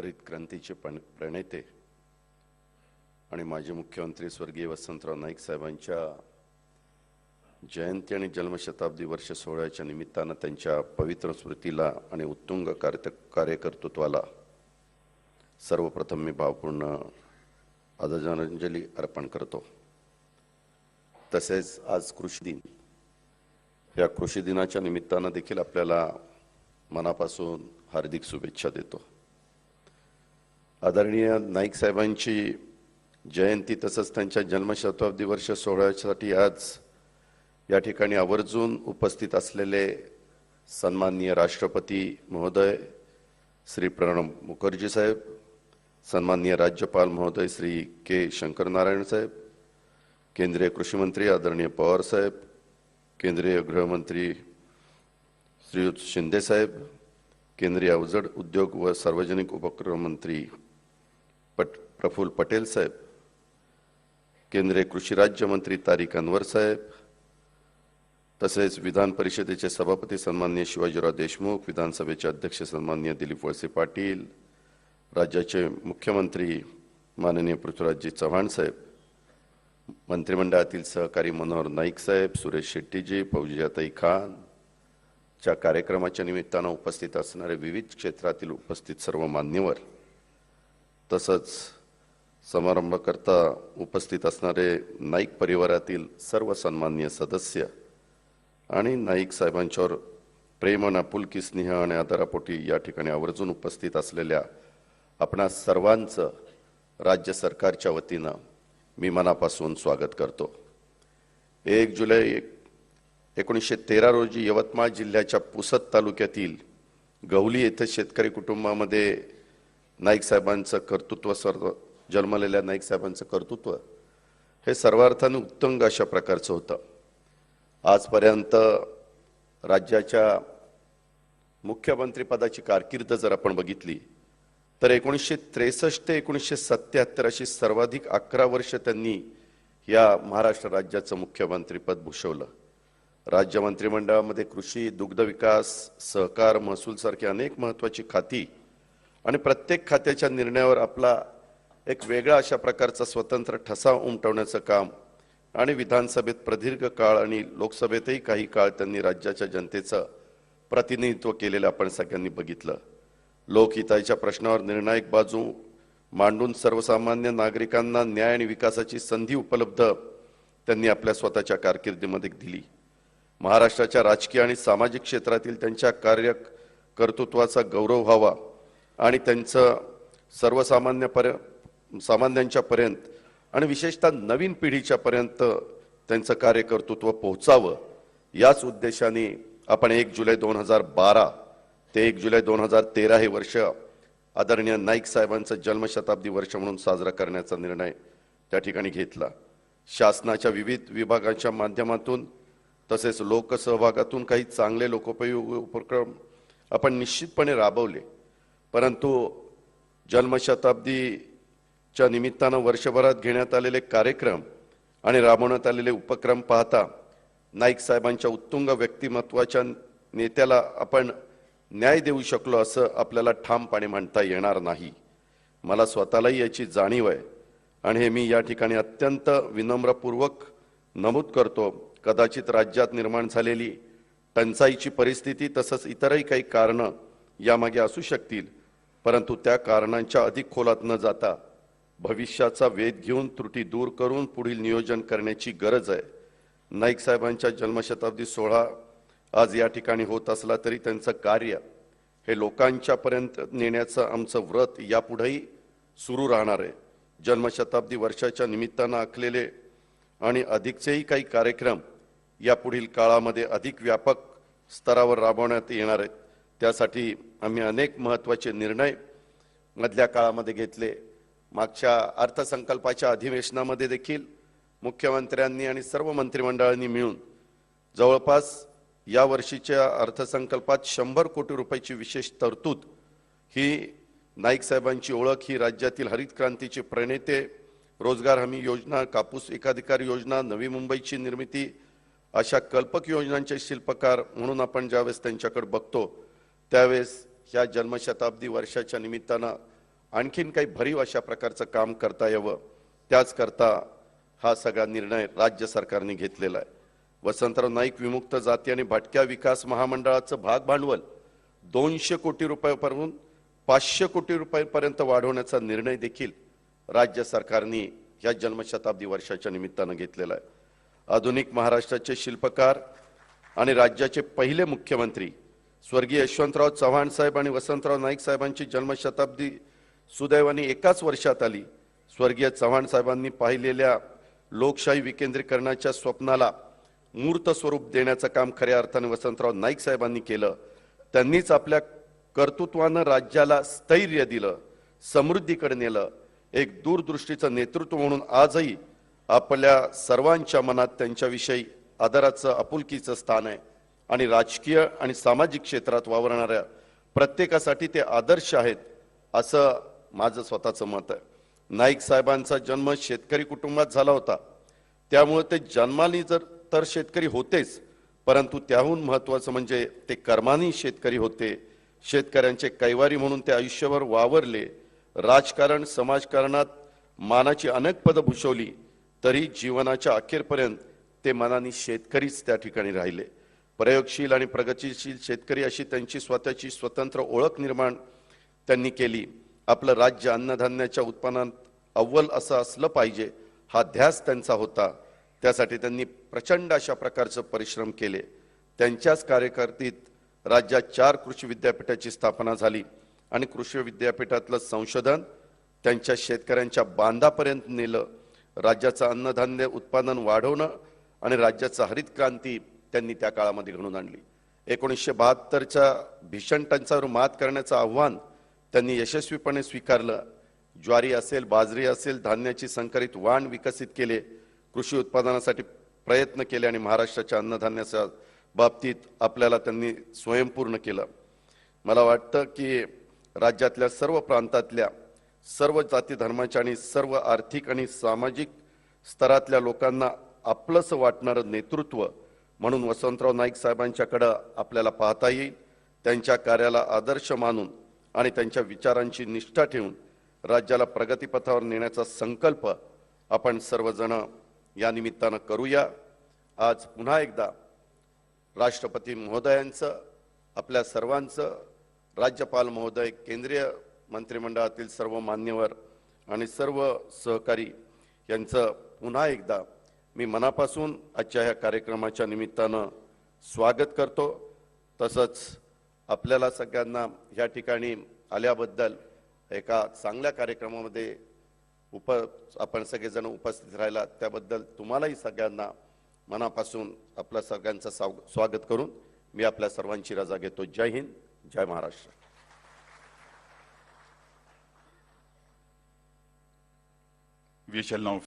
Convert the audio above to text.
हरित क्रांतीचे प्रणेते आणि माजी मुख्यमंत्री स्वर्गीय वसंतराव नाईक साहेबांच्या जयंती आणि जन्मशताब्दी वर्ष सोहळ्याच्या निमित्तानं त्यांच्या पवित्र स्मृतीला आणि उत्तुंग कार्य कार्यकर्तृत्वाला सर्वप्रथम मी भावपूर्ण आदरांजली अर्पण करतो. तसेच आज कृषी दिन. या कृषी दिनाच्या निमित्तानं देखील आपल्याला मनापासून हार्दिक शुभेच्छा देतो. आदरणीय नाईक साहेबांची जयंती तसंच त्यांच्या जन्मशताब्दी वर्ष सोहळ्यासाठी आज या ठिकाणी आवर्जून उपस्थित असलेले सन्माननीय राष्ट्रपती महोदय श्री प्रणब मुखर्जी साहेब सन्माननीय राज्यपाल महोदय श्री के शंकरनारायण साहेब केंद्रीय कृषी मंत्री आदरणीय पवार साहेब केंद्रीय गृहमंत्री श्रीयुत शिंदे साहेब केंद्रीय अवजड उद्योग व सार्वजनिक उपक्रम मंत्री पट प्रफुल्ल पटेल साहेब केंद्रीय कृषी राज्यमंत्री तारिक अनवर साहेब तसेच विधान परिषदेचे सभापती सन्माननीय शिवाजीराव देशमुख विधानसभेचे अध्यक्ष सन्माननीय दिलीप वळसे पाटील राज्याचे मुख्यमंत्री माननीय पृथ्वीराजजी चव्हाण साहेब मंत्रिमंडळातील सहकारी मनोहर नाईक साहेब सुरेश शेट्टीजी फौजीजाताई खान च्या कार्यक्रमाच्या निमित्तानं उपस्थित असणारे विविध क्षेत्रातील उपस्थित सर्व मान्यवर तसंच समारंभकर्ता उपस्थित असणारे नाईक परिवारातील सर्व सन्मान्य सदस्य आणि नाईक साहेबांच्यावर प्रेम आणि आपुलकी स्नेह आणि आदरापोटी या ठिकाणी आवर्जून उपस्थित असलेल्या आपणा सर्वांचं राज्य सरकारच्या वतीनं मी मनापासून स्वागत करतो. एक जुलै एकोणीसशे तेरा रोजी यवतमाळ जिल्ह्याच्या पुसद तालुक्यातील गवली येथे शेतकरी कुटुंबामध्ये नाईक साहेबांचं कर्तृत्व सर्व जन्मलेल्या नाईक साहेबांचं कर्तृत्व हे सर्वार्थाने उत्तंग अशा प्रकारचं होतं. आजपर्यंत राज्याच्या मुख्यमंत्रीपदाची कारकीर्द जर आपण बघितली तर एकोणीसशे त्रेसष्ट ते एकोणीसशे सत्याहत्तर अशी सर्वाधिक अकरा वर्ष त्यांनी या महाराष्ट्र राज्याचं मुख्यमंत्रीपद भूषवलं. राज्य मंत्रिमंडळामध्ये कृषी दुग्ध विकास सहकार महसूलसारखी अनेक महत्त्वाची खाती आणि प्रत्येक खात्याच्या निर्णयावर आपला एक वेगळा अशा प्रकारचा स्वतंत्र ठसा उमटवण्याचं काम आणि विधानसभेत प्रदीर्घ काळ आणि लोकसभेतही काही काळ त्यांनी राज्याच्या जनतेचं प्रतिनिधित्व केलेलं आपण सगळ्यांनी बघितलं. लोकहिताच्या प्रश्नावर निर्णायक बाजू मांडून सर्वसामान्य नागरिकांना न्याय आणि विकासाची संधी उपलब्ध त्यांनी आपल्या स्वतःच्या कारकिर्दीमध्ये दिली. महाराष्ट्राच्या राजकीय आणि सामाजिक क्षेत्रातील त्यांच्या कार्य कर्तृत्वाचा गौरव व्हावा. आणि त्यांचं सर्वसामान्य पर सामान्यांच्यापर्यंत आणि विशेषतः नवीन पिढीच्यापर्यंत त्यांचं कार्यकर्तृत्व पोहोचावं याच उद्देशाने आपण एक जुलै दोन हजार बारा ते एक जुलै दोन हजार तेरा हे वर्ष आदरणीय नाईक साहेबांचं जन्मशताब्दी वर्ष म्हणून साजरा करण्याचा निर्णय त्या ठिकाणी घेतला. शासनाच्या विविध विभागांच्या माध्यमातून तसेच लोकसहभागातून काही चांगले लोकोपयोगी उपक्रम आपण निश्चितपणे राबवले. परंतु जन्मशताब्दीच्या निमित्तानं वर्षभरात घेण्यात आलेले कार्यक्रम आणि राबवण्यात आलेले उपक्रम पाहता नाईक साहेबांच्या उत्तुंग व्यक्तिमत्वाच्या नेत्याला आपण न्याय देऊ शकलो असं आपल्याला ठामपणे म्हणता येणार नाही. मला स्वतःलाही याची जाणीव आहे आणि हे मी या ठिकाणी अत्यंत विनम्रपूर्वक नमूद करतो. कदाचित राज्यात निर्माण झालेली टंचाईची परिस्थिती तसंच इतरही काही कारणं यामागे असू शकतील. परंतु त्या कारणांच्या अधिक खोलात न जाता भविष्याचा वेध घेऊन त्रुटी दूर करून पुढील नियोजन करण्याची गरज आहे. नाईक साहेबांच्या जन्मशताब्दी सोहळा आज या ठिकाणी होत असला तरी त्यांचं कार्य हे लोकांच्यापर्यंत नेण्याचं आमचं व्रत यापुढेही सुरू राहणार आहे. जन्मशताब्दी वर्षाच्या निमित्तानं आखलेले आणि अधिकचेही काही कार्यक्रम या पुढील काळामध्ये अधिक व्यापक स्तरावर राबवण्यात येणार आहेत. त्यासाठी आम्ही अनेक महत्त्वाचे निर्णय मधल्या काळामध्ये घेतले. मागच्या अर्थसंकल्पाच्या अधिवेशनामध्ये देखील मुख्यमंत्र्यांनी आणि सर्व मंत्रिमंडळांनी मिळून जवळपास या वर्षीच्या अर्थसंकल्पात शंभर कोटी रुपयाची विशेष तरतूद ही नाईक साहेबांची ओळख ही राज्यातील हरित क्रांतीचे प्रणेते रोजगार हमी योजना कापूस एकाधिकार योजना नवी मुंबईची निर्मिती अशा कल्पक योजनांचे शिल्पकार म्हणून आपण ज्यावेळेस त्यांच्याकडे बघतो त्यावेळेस ह्या जन्मशताब्दी वर्षाच्या निमित्तानं आणखीन काही भरीव अशा प्रकारचं काम करता यावं त्याचकरता हा सगळा निर्णय राज्य सरकारने घेतलेला आहे. वसंतराव नाईक विमुक्त जाती आणि भटक्या विकास महामंडळाचं भाग भांडवल दोनशे कोटी रुपयापासून पाचशे कोटी रुपयांपर्यंत वाढवण्याचा निर्णय देखील राज्य सरकारने या जन्मशताब्दी वर्षाच्या निमित्तानं घेतलेला आहे. आधुनिक महाराष्ट्राचे शिल्पकार आणि राज्याचे पहिले मुख्यमंत्री स्वर्गीय यशवंतराव चव्हाण साहेब आणि वसंतराव नाईक साहेबांची जन्मशताब्दी सुदैवाने एकाच वर्षात आली. स्वर्गीय चव्हाण साहेबांनी पाहिलेल्या लोकशाही विकेंद्रीकरणाच्या स्वप्नाला मूर्त स्वरूप देण्याचं काम खऱ्या अर्थाने वसंतराव नाईक साहेबांनी केलं. त्यांनीच आपल्या कर्तृत्वानं राज्याला स्थैर्य दिलं समृद्धीकडे नेलं एक दूरदृष्टीचं नेतृत्व म्हणून आजही आपल्या सर्वांच्या मनात त्यांच्याविषयी आदराचं आपुलकीचं स्थान आहे. आणि राजकीय आणि सामाजिक क्षेत्रात वावरणाऱ्या प्रत्येकासाठी ते आदर्श आहेत असं माझं स्वतःचं मत आहे. नाईक साहेबांचा जन्म शेतकरी कुटुंबात झाला होता. त्यामुळे ते जन्माने जर तर शेतकरी होतेच परंतु त्याहून महत्त्वाचं म्हणजे ते कर्मानी शेतकरी होते. शेतकऱ्यांचे कैवारी म्हणून ते आयुष्यभर वावरले. राजकारण समाजकारणात मानाची अनेक पदं भूषवली तरी जीवनाच्या अखेरपर्यंत ते मनाने शेतकरीच त्या ठिकाणी राहिले. प्रयोगशील आणि प्रगतीशील शेतकरी अशी त्यांची स्वतःची स्वतंत्र ओळख निर्माण त्यांनी केली. आपलं राज्य अन्नधान्याच्या उत्पन्नात अव्वल असं असलं पाहिजे हा ध्यास त्यांचा होता. त्यासाठी त्यांनी प्रचंड अशा प्रकारचं परिश्रम केले. त्यांच्याच कार्यकर्तीत राज्यात चार कृषी विद्यापीठाची स्थापना झाली आणि कृषी विद्यापीठातलं संशोधन त्यांच्या शेतकऱ्यांच्या बांधापर्यंत नेलं. राज्याचं अन्नधान्य उत्पादन वाढवणं आणि राज्याचं हरित क्रांती त्यांनी त्या काळामध्ये घडून आणली. एकोणीसशे बहात्तरच्या भीषण टंचावर मात करण्याचं आव्हान त्यांनी यशस्वीपणे स्वीकारलं. ज्वारी असेल बाजरी असेल धान्याची संकरित वाण विकसित केले कृषी उत्पादनासाठी प्रयत्न केले आणि महाराष्ट्राच्या अन्नधान्याच्या बाबतीत आपल्याला त्यांनी स्वयंपूर्ण केलं. मला वाटतं की राज्यातल्या सर्व प्रांतातल्या सर्व जाती धर्माच्या आणि सर्व आर्थिक आणि सामाजिक स्तरातल्या लोकांना आपलंसं वाटणारं नेतृत्व म्हणून वसंतराव नाईक साहेबांच्याकडं आपल्याला पाहता येईल. त्यांच्या कार्याला आदर्श मानून आणि त्यांच्या विचारांची निष्ठा ठेवून राज्याला प्रगतीपथावर नेण्याचा संकल्प आपण सर्वजण या निमित्तानं करूया. आज पुन्हा एकदा राष्ट्रपती महोदयांचं आपल्या सर्वांचं राज्यपाल महोदय केंद्रीय मंत्रिमंडळातील सर्व मान्यवर आणि सर्व सहकारी यांचं पुन्हा एकदा मी मनापासून आजच्या ह्या कार्यक्रमाच्या निमित्तानं स्वागत करतो. तसंच आपल्याला सगळ्यांना या ठिकाणी आल्याबद्दल एका चांगल्या कार्यक्रमामध्ये उप आपण सगळेजण उपस्थित राहिला त्याबद्दल तुम्हालाही सगळ्यांना मनापासून आपल्या सगळ्यांचं साव- स्वागत करून मी आपल्या सर्वांची रजा घेतो. जय हिंद जय महाराष्ट्र. We shall now